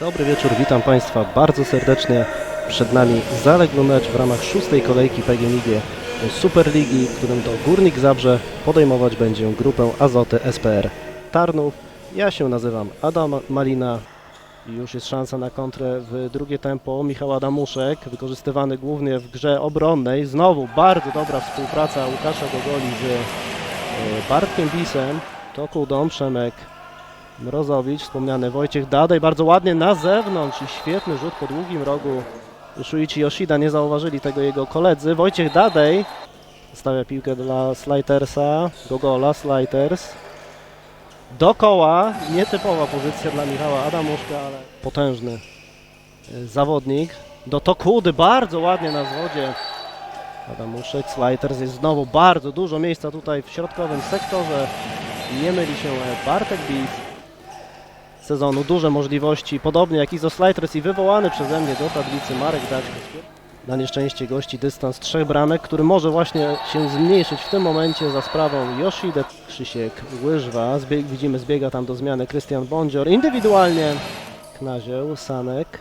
Dobry wieczór, witam Państwa bardzo serdecznie. Przed nami zaległy mecz w ramach szóstej kolejki PGNiG Superligi, w którym to Górnik Zabrze podejmować będzie grupę Azoty SPR Tarnów. Ja się nazywam Adam Malina już jest szansa na kontrę w drugie tempo. Michał Adamuszek, wykorzystywany głównie w grze obronnej. Znowu bardzo dobra współpraca Łukasza Gogoli z e, Bartkiem Bisem. To Kudą, Przemek Mrozowicz, wspomniany Wojciech Dadej, bardzo ładnie na zewnątrz i świetny rzut po długim rogu. Shuichi Yoshida, nie zauważyli tego jego koledzy. Wojciech Dadej stawia piłkę dla Slitersa, Gogola, Sliters. Dokoła, nietypowa pozycja dla Michała Adamuszka, ale potężny e, zawodnik. Do Tokudy, bardzo ładnie na zwodzie. Adamuszek, Sliters jest znowu bardzo dużo miejsca tutaj w środkowym sektorze. Nie myli się e, Bartek Bis sezonu. Duże możliwości, podobnie jak Izo Sliders i wywołany przeze mnie do tablicy Marek Daczko. Na nieszczęście gości dystans trzech bramek, który może właśnie się zmniejszyć w tym momencie za sprawą Yoshide. Krzysiek Łyżwa, widzimy zbiega tam do zmiany Krystian Bądzior. Indywidualnie Knazieł, Sanek.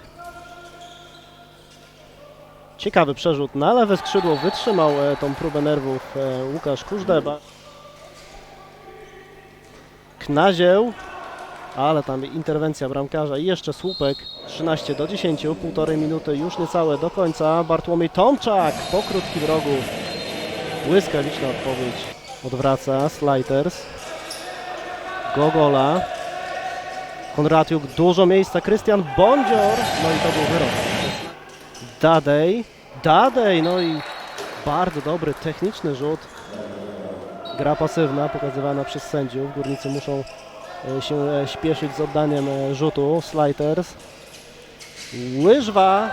Ciekawy przerzut na lewe skrzydło, wytrzymał e, tą próbę nerwów e, Łukasz Kużdeba. Knazieł, ale tam interwencja bramkarza i jeszcze słupek 13 do 10, półtorej minuty już niecałe do końca. Bartłomiej Tomczak po krótkim rogu. Błyskawiczna odpowiedź. Odwraca Sliders. Gogola. Konratiuk, dużo miejsca. Krystian Bądzior. No i to był wyrok. Dadej. Dadej, no i bardzo dobry techniczny rzut. Gra pasywna pokazywana przez sędziów. Górnicy muszą się e, śpieszyć z oddaniem e, rzutu. Sliders. Łyżwa.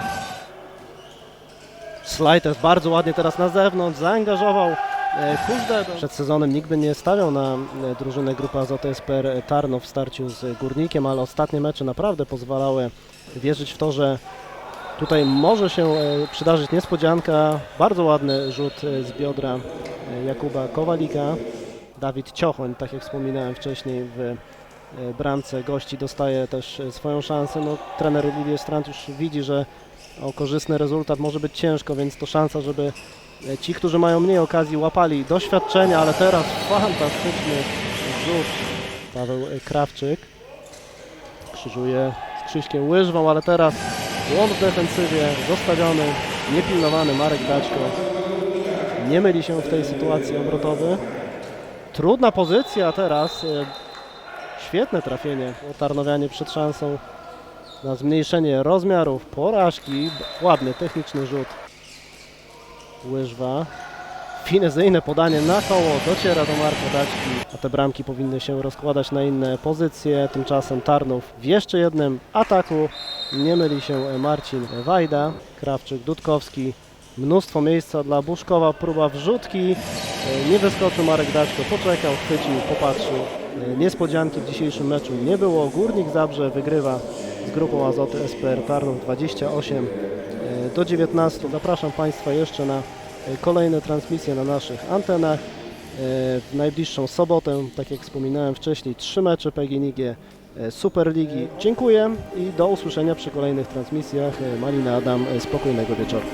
Sliders bardzo ładnie teraz na zewnątrz. Zaangażował e, Kuzdę. Przed sezonem nikt by nie stawiał na e, drużynę grupy Azoty SPR Tarnów w starciu z Górnikiem, ale ostatnie mecze naprawdę pozwalały wierzyć w to, że tutaj może się e, przydarzyć niespodzianka. Bardzo ładny rzut e, z biodra e, Jakuba Kowalika. Dawid Ciochoń, tak jak wspominałem wcześniej, w e, bramce gości dostaje też e, swoją szansę. No, trener Olivier Strand już widzi, że o korzystny rezultat może być ciężko, więc to szansa, żeby e, ci, którzy mają mniej okazji, łapali doświadczenia, ale teraz fantastyczny rzut Paweł e, Krawczyk. Krzyżuje z Krzyśkiem Łyżwą, ale teraz błąd w defensywie, zostawiony, niepilnowany Marek Daćko. Nie myli się w tej sytuacji obrotowy. Trudna pozycja teraz. E, Świetne trafienie. Tarnowianie przed szansą na zmniejszenie rozmiarów porażki. Ładny, techniczny rzut. Łyżwa. Finezyjne podanie na koło dociera do Marka Daćki, a te bramki powinny się rozkładać na inne pozycje. Tymczasem Tarnów w jeszcze jednym ataku. Nie myli się Marcin Wajda, Krawczyk, Dudkowski. Mnóstwo miejsca dla Buszkowa, próba wrzutki. E, Nie wyskoczył Marek Daćko, poczekał, chwycił, popatrzył. E, Niespodzianki w dzisiejszym meczu nie było. Górnik Zabrze wygrywa z grupą Azoty SPR Tarnów 28 e, do 19. Zapraszam Państwa jeszcze na e, kolejne transmisje na naszych antenach. W najbliższą sobotę, tak jak wspominałem wcześniej, trzy mecze PGNiG Superligi. Dziękuję i do usłyszenia przy kolejnych transmisjach. Malina Adam, spokojnego wieczoru.